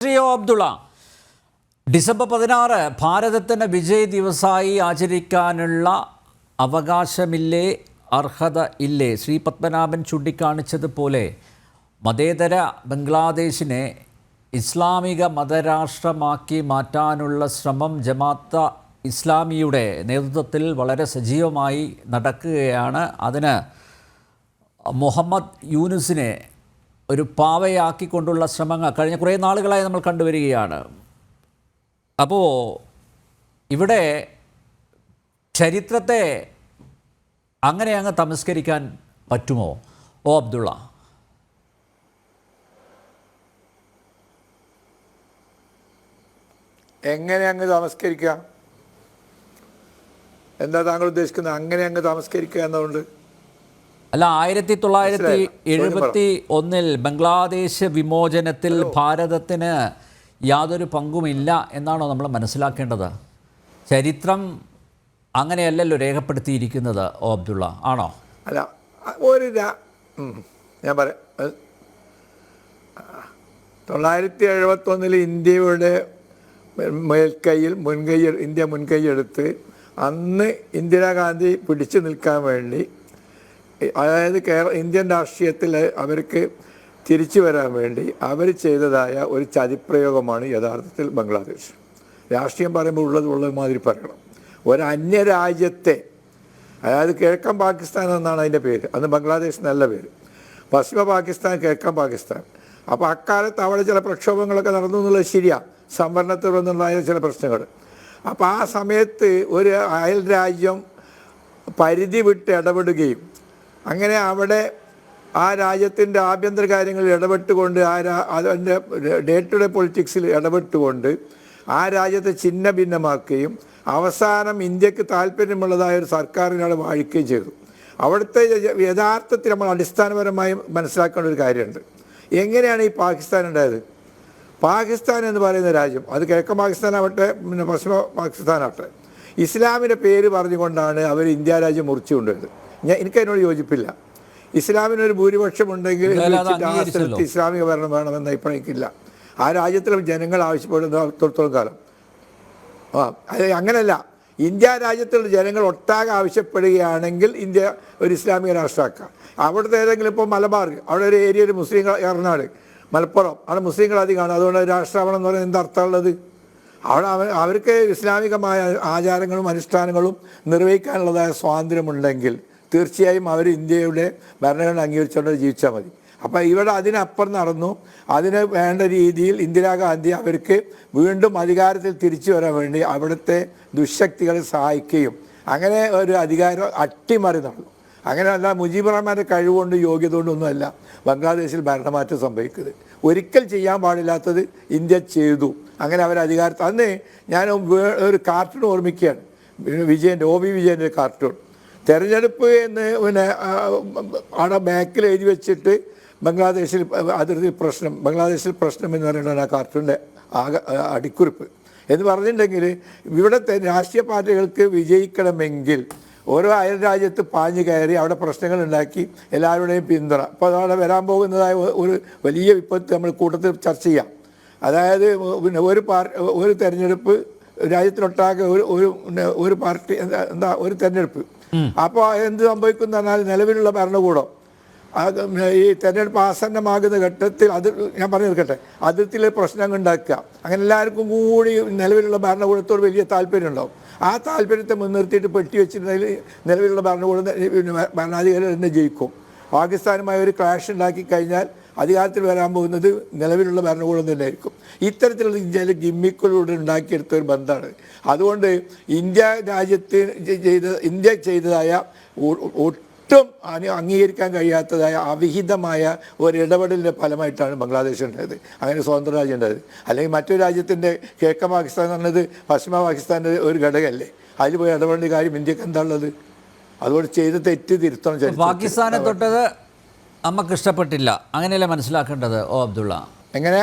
O Abdulla December പതിനാറ് ഭാരതത്തിന് വിജയ് ദിവസമായി ആചരിക്കാനുള്ള അവകാശമില്ലേ അർഹത ഇല്ലേ? ശ്രീ പത്മനാഭൻ ചൂണ്ടിക്കാണിച്ചതുപോലെ മതേതര ബംഗ്ലാദേശിനെ ഇസ്ലാമിക മതരാഷ്ട്രമാക്കി മാറ്റാനുള്ള ശ്രമം ജമാത്ത ഇസ്ലാമിയുടെ നേതൃത്വത്തിൽ വളരെ സജീവമായി നടക്കുകയാണ്. അതിന് മുഹമ്മദ് യൂനുസിനെ ഒരു പാവയാക്കിക്കൊണ്ടുള്ള ശ്രമങ്ങൾ കഴിഞ്ഞ കുറേ നാളുകളായി നമ്മൾ കണ്ടുവരികയാണ്. അപ്പോൾ ഇവിടെ ചരിത്രത്തെ അങ്ങനെ അങ്ങ് തമസ്കരിക്കാൻ പറ്റുമോ? ഓ അബ്ദുള്ള. എങ്ങനെ അങ്ങ് താമസ്കരിക്കുക എന്താ താങ്കൾ ഉദ്ദേശിക്കുന്നത്? അങ്ങനെ അങ്ങ് താമസ്കരിക്കുക എന്നതുകൊണ്ട് അല്ല ആയിരത്തി തൊള്ളായിരത്തി. എഴുപത്തി ഒന്നിൽ ബംഗ്ലാദേശ് വിമോചനത്തിൽ ഭാരതത്തിന് യാതൊരു പങ്കുമില്ല എന്നാണോ നമ്മൾ മനസ്സിലാക്കേണ്ടത്? ചരിത്രം അങ്ങനെയല്ലല്ലോ രേഖപ്പെടുത്തിയിരിക്കുന്നത് ഓ അബ്ദുള്ള ആണോ? അല്ല ഒരു ഞാൻ പറയാം. തൊള്ളായിരത്തി എഴുപത്തൊന്നിൽ ഇന്ത്യയുടെ മേൽക്കൈയിൽ മുൻകൈ ഇന്ത്യ മുൻകൈയെടുത്ത് അന്ന് ഇന്ദിരാഗാന്ധി പിടിച്ചു നിൽക്കാൻ വേണ്ടി അതായത് കേരള ഇന്ത്യൻ രാഷ്ട്രീയത്തിൽ അവർക്ക് തിരിച്ചു വരാൻ വേണ്ടി അവർ ചെയ്തതായ ഒരു ചതിപ്രയോഗമാണ് യഥാർത്ഥത്തിൽ ബംഗ്ലാദേശ്. രാഷ്ട്രീയം പറയുമ്പോൾ ഉള്ളത് ഉള്ളത് മാതിരി പറയണം. ഒരു അന്യരാജ്യത്തെ അതായത് കിഴക്കൻ പാകിസ്ഥാൻ എന്നാണ് അതിന്റെ പേര്. അന്ന് ബംഗ്ലാദേശ് നല്ല പേര്. പശ്ചിമ പാകിസ്ഥാൻ കിഴക്കൻ പാകിസ്ഥാൻ. അപ്പോൾ അക്കാലത്ത് അവിടെ ചില പ്രക്ഷോഭങ്ങളൊക്കെ നടന്നു എന്നുള്ളത് ശരിയാണ് സംവരണത്തിൽ വന്നുണ്ടായ ചില പ്രശ്നങ്ങൾ. അപ്പോൾ ആ സമയത്ത് ഒരു അയൽ രാജ്യം പരിധി വിട്ട് ഇടപെടുകയും അങ്ങനെ അവിടെ ആ രാജ്യത്തിന്റെ ആഭ്യന്തര കാര്യങ്ങളിൽ ഇടപെട്ടുകൊണ്ട് ആ രാ അതിന്റെ ഡേ ടു ഡേ പൊളിറ്റിക്സിൽ ഇടപെട്ടുകൊണ്ട് ആ രാജ്യത്തെ ചിഹ്ന ഭിന്നമാക്കുകയും അവസാനം ഇന്ത്യയ്ക്ക് താല്പര്യമുള്ളതായ ഒരു സർക്കാരിനോട് വാഴിക്കുകയും ചെയ്തു. അവിടുത്തെ യഥാർത്ഥത്തിൽ നമ്മൾ അടിസ്ഥാനപരമായി മനസ്സിലാക്കേണ്ട ഒരു കാര്യമുണ്ട്. എങ്ങനെയാണ് ഈ പാകിസ്ഥാൻ ഉണ്ടായത്? പാകിസ്ഥാൻ എന്ന് പറയുന്ന രാജ്യം അത് കിഴക്കൻ പാകിസ്ഥാനാവട്ടെ പിന്നെ പശ്ചിമ പാകിസ്ഥാനാവട്ടെ ഇസ്ലാമിന്റെ പേര് പറഞ്ഞുകൊണ്ടാണ് അവർ ഇന്ത്യ രാജ്യം മുറിച്ചു കൊണ്ടുവരുന്നത് ഞാൻ എനിക്കതിനോട് യോജിപ്പില്ല. ഇസ്ലാമിനൊരു ഭൂരിപക്ഷം ഉണ്ടെങ്കിൽ ഇത് എന്തായാലും ആ സ്ഥലത്ത് ഇസ്ലാമിക ഭരണം വേണമെന്ന് അഭിപ്രായിക്കില്ല ആ രാജ്യത്തിലെ ജനങ്ങൾ ആവശ്യപ്പെടുന്നിടത്തോളം കാലം ആ അത് അങ്ങനല്ല. ഇന്ത്യ രാജ്യത്തുള്ള ജനങ്ങൾ ഒട്ടാകെ ആവശ്യപ്പെടുകയാണെങ്കിൽ ഇന്ത്യ ഒരു ഇസ്ലാമിക രാഷ്ട്രമാക്കാം അവിടുത്തെ ഏതെങ്കിലും ഇപ്പോൾ മലബാർ അവിടെ ഒരു ഏരിയ ഒരു മുസ്ലിം എറണാട് മലപ്പുറം അവിടെ മുസ്ലിങ്ങൾ അധികമാണ് അതുകൊണ്ട് രാഷ്ട്രാവണം എന്ന് പറയുന്നത് എന്താ അർത്ഥമുള്ളത് അവിടെ അവർ അവർക്ക് ഇസ്ലാമികമായ ആചാരങ്ങളും അനുഷ്ഠാനങ്ങളും നിർവഹിക്കാനുള്ളതായ സ്വാതന്ത്ര്യമുണ്ടെങ്കിൽ തീർച്ചയായും അവർ ഇന്ത്യയുടെ ഭരണഘടന അംഗീകരിച്ചുകൊണ്ട് ജീവിച്ചാൽ മതി. അപ്പോൾ ഇവിടെ അതിനപ്പുറം നടന്നു. അതിന് വേണ്ട രീതിയിൽ ഇന്ദിരാഗാന്ധി അവർക്ക് വീണ്ടും അധികാരത്തിൽ തിരിച്ചു വരാൻ വേണ്ടി അവിടുത്തെ ദുശക്തികളെ സഹായിക്കുകയും അങ്ങനെ ഒരു അധികാരം അട്ടിമറി നടന്നു. അങ്ങനെയല്ല മുജീബ് റഹ്മാന്റെ കഴിവുകൊണ്ട് യോഗ്യത കൊണ്ടൊന്നുമല്ല ബംഗ്ലാദേശിൽ ഭരണമാറ്റം സംഭവിക്കുന്നത്. ഒരിക്കൽ ചെയ്യാൻ പാടില്ലാത്തത് ഇന്ത്യ ചെയ്തു. അങ്ങനെ അവർ അധികാരത്തിൽ അന്ന് ഞാൻ ഒരു കാർട്ടൂൺ ഓർമ്മിക്കുകയാണ്. വിജയന്റെ ഒ വി വിജയന്റെ കാർട്ടൂൺ. തെരഞ്ഞെടുപ്പ് എന്ന് പിന്നെ അവിടെ ബാക്കിൽ എഴുതി വെച്ചിട്ട് ബംഗ്ലാദേശിൽ അതിർത്തി പ്രശ്നം ബംഗ്ലാദേശിൽ പ്രശ്നം എന്ന് പറയുന്നതാണ് ആ കാർട്ടൂണിന്റെ ആകെ അടിക്കുറിപ്പ്. എന്ന് പറഞ്ഞിട്ടുണ്ടെങ്കിൽ ഇവിടുത്തെ രാഷ്ട്രീയ പാർട്ടികൾക്ക് വിജയിക്കണമെങ്കിൽ ഓരോ അയൽ രാജ്യത്ത് പാഞ്ഞു കയറി അവിടെ പ്രശ്നങ്ങൾ ഉണ്ടാക്കി എല്ലാവരുടെയും പിന്തുണ. അപ്പോൾ അവിടെ വരാൻ പോകുന്നതായ ഒരു വലിയ വിപത്ത് നമ്മൾ കൂട്ടത്തിൽ ചർച്ച ചെയ്യാം. അതായത് പിന്നെ ഒരു പാർ ഒരു തെരഞ്ഞെടുപ്പ് രാജ്യത്തിനൊട്ടാകെ ഒരു ഒരു പാർട്ടി എന്താ എന്താ ഒരു തെരഞ്ഞെടുപ്പ്. അപ്പോൾ എന്ത് സംഭവിക്കും എന്ന് പറഞ്ഞാൽ നിലവിലുള്ള ഭരണകൂടം. ഈ തെരഞ്ഞെടുപ്പ് ആസന്നമാകുന്ന ഘട്ടത്തിൽ അത് ഞാൻ പറഞ്ഞു തീർക്കട്ടെ. അതിർത്തിയിലെ പ്രശ്നങ്ങൾ ഉണ്ടാക്കുക. അങ്ങനെ എല്ലാവർക്കും കൂടി നിലവിലുള്ള ഭരണകൂടത്തോട് വലിയ താല്പര്യം ഉണ്ടാവും. ആ താല്പര്യത്തെ മുൻനിർത്തിയിട്ട് പെട്ടി വെച്ചിട്ടുണ്ടെങ്കിൽ നിലവിലുള്ള ഭരണകൂടം ഭരണാധികാരി തന്നെ ജയിക്കും. പാകിസ്ഥാനുമായി ഒരു ക്ലാഷ് ഉണ്ടാക്കി കഴിഞ്ഞാൽ അധികാരത്തിൽ വരാൻ പോകുന്നത് നിലവിലുള്ള ഭരണകൂടം തന്നെ ആയിരിക്കും ഇത്തരത്തിലുള്ള ഇന്ത്യയിലെ ഗിമ്മിക്കുകളിലൂടെ ഉണ്ടാക്കിയെടുത്ത ഒരു ബന്ധമാണ് അതുകൊണ്ട് ഇന്ത്യ രാജ്യത്ത് ചെയ്ത ഇന്ത്യ ചെയ്തതായ ഒട്ടും അനി- അംഗീകരിക്കാൻ കഴിയാത്തതായ അവിഹിതമായ ഒരു ഇടപെടലിന്റെ ഫലമായിട്ടാണ് ബംഗ്ലാദേശ് ഉണ്ടായത്. അങ്ങനെ സ്വതന്ത്ര രാജ്യം ഉണ്ടായത്. അല്ലെങ്കിൽ മറ്റൊരു രാജ്യത്തിന്റെ കിഴക്കൻ പാകിസ്ഥാൻ എന്ന് പറഞ്ഞത് പശ്ചിമ പാകിസ്ഥാന്റെ ഒരു ഘടകമല്ലേ അതിൽ പോയി ഇടപെടേണ്ട കാര്യം ഇന്ത്യയ്ക്ക് എന്താ ഉള്ളത്? അതുകൊണ്ട് ചെയ്ത തെറ്റ് തിരുത്തണം. പാകിസ്ഥാനെ തൊട്ടത് അമ്മയ്ക്ക് ഇഷ്ടപ്പെട്ടില്ല അങ്ങനെയല്ലേ മനസ്സിലാക്കേണ്ടത് ഓ അബ്ദുള്ള? എങ്ങനെ?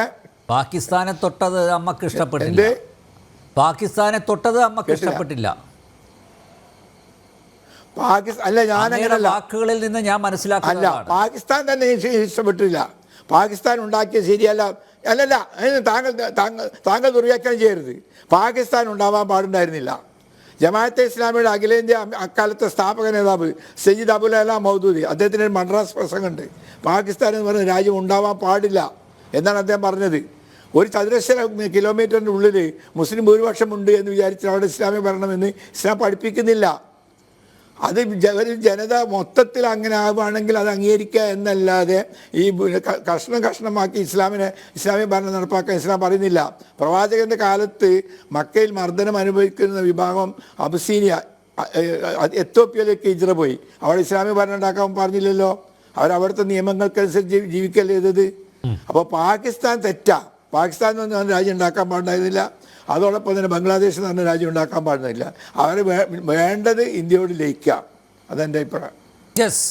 പാകിസ്ഥാനെ തൊട്ടത് അമ്മയ്ക്ക് ഇഷ്ടപ്പെട്ടില്ല പാകിസ്ഥാനെ തൊട്ടത് അമ്മയ്ക്ക് ഇഷ്ടപ്പെട്ടില്ല അല്ല ഞാൻ അങ്ങനെ വാക്കുകളിൽ നിന്ന് ഞാൻ മനസ്സിലാക്കില്ല പാകിസ്ഥാൻ തന്നെ ഇഷ്ടപ്പെട്ടില്ല. പാകിസ്ഥാൻ ഉണ്ടാക്കിയ ശരിയല്ല അല്ലല്ല അതിന് താങ്കൾ താങ്കൾ താങ്കൾ ദുർവ്യാഖ്യാനം ചെയ്യരുത്. പാകിസ്ഥാൻ ഉണ്ടാവാൻ പാടുണ്ടായിരുന്നില്ല. ജമാഅത്തെ ഇസ്ലാമിയുടെ അഖിലേന്ത്യാ അക്കാലത്തെ സ്ഥാപക നേതാവ് സയ്യിദ് അബുൽ അല മൗദൂദി അദ്ദേഹത്തിന് ഒരു മദ്രാസ് പ്രസംഗമുണ്ട്. പാകിസ്ഥാൻ എന്ന് പറഞ്ഞ രാജ്യം ഉണ്ടാവാൻ പാടില്ല എന്നാണ് അദ്ദേഹം പറഞ്ഞത്. ഒരു ചതുരശ്ര കിലോമീറ്ററിന്റെ ഉള്ളിൽ മുസ്ലിം ഭൂരിപക്ഷം ഉണ്ട് എന്ന് വിചാരിച്ച് അവിടെ ഇസ്ലാമിക ഭരണമെന്ന് ഇസ്ലാം പഠിപ്പിക്കുന്നില്ല. അത് ഒരു ജനത മൊത്തത്തിൽ അങ്ങനെ ആവുകയാണെങ്കിൽ അത് അംഗീകരിക്കുക എന്നല്ലാതെ ഈ കഷ്ണം കഷ്ണമാക്കി ഇസ്ലാമിനെ ഇസ്ലാമിക ഭരണം നടപ്പാക്കാൻ ഇസ്ലാം പറയുന്നില്ല. പ്രവാചകന്റെ കാലത്ത് മക്കയിൽ മർദ്ദനം അനുഭവിക്കുന്ന വിഭാഗം അബസീനിയ എത്തോപ്യയിലേക്ക് ഇജ്ര പോയി. അവിടെ ഇസ്ലാമിക ഭരണം ഉണ്ടാക്കാൻ പറഞ്ഞില്ലല്ലോ. അവർ അവിടുത്തെ നിയമങ്ങൾക്കനുസരിച്ച് ജീവി- ജീവിക്കല്ലേ ചെയ്തത്? അപ്പോൾ പാകിസ്ഥാൻ തെറ്റാ. പാകിസ്ഥാൻ എന്ന് രാജ്യം ഉണ്ടാക്കാൻ പാടുണ്ടായിരുന്നില്ല. അതോടൊപ്പം തന്നെ ബംഗ്ലാദേശ് എന്ന് രാജ്യം ഉണ്ടാക്കാൻ പാടുന്നില്ല അവർ വേണ്ടത് ഇന്ത്യയോട് ലയിക്കാം. അതെന്റെ അഭിപ്രായം. യെസ്